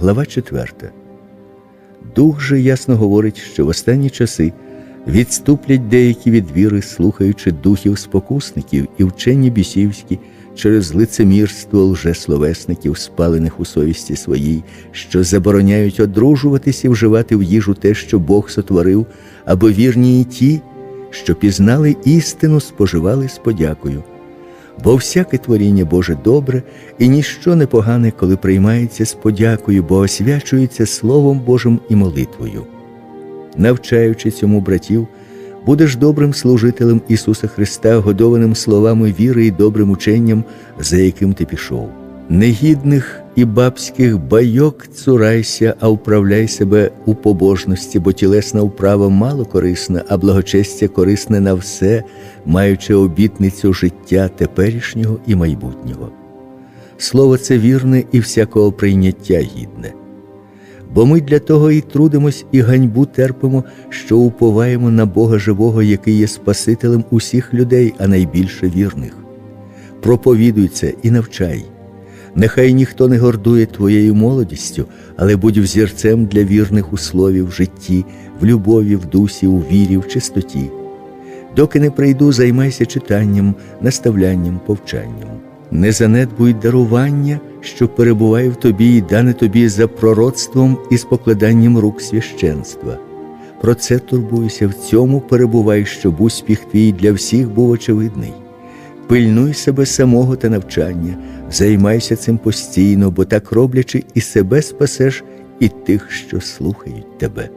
Глава 4. Дух же ясно говорить, що в останні часи відступлять деякі від віри, слухаючи духів спокусників і вчені бісівські через лицемірство лжесловесників, спалених у совісті своїй, що забороняють одружуватись і вживати в їжу те, що Бог сотворив, або вірні і ті, що пізнали істину, споживали з подякою. Бо всяке творіння Боже добре, і ніщо не погане, коли приймається з подякою, бо освячується Словом Божим і молитвою. Навчаючи цьому братів, будеш добрим служителем Ісуса Христа, годованим словами віри і добрим ученням, за яким ти пішов. Негідних і бабських байок цурайся, а вправляй себе у побожності, бо тілесна вправа мало корисна, а благочестя корисне на все, маючи обітницю життя теперішнього і майбутнього. Слово це вірне і всякого прийняття гідне. Бо ми для того і трудимось, і ганьбу терпимо, що уповаємо на Бога живого, який є Спасителем усіх людей, а найбільше вірних. Проповідуй це і навчай. Нехай ніхто не гордує твоєю молодістю, але будь взірцем для вірних у слові, в житті, в любові, в дусі, у вірі, в чистоті. Доки не прийду, займайся читанням, наставлянням, повчанням. Не занедбуй дарування, що перебуває в тобі і дане тобі за пророцтвом і спокладанням рук священства. Про це турбуйся, в цьому перебувай, щоб успіх твій для всіх був очевидний. Пильнуй себе самого та навчання, займайся цим постійно, бо так роблячи, і себе спасеш, і тих, що слухають тебе.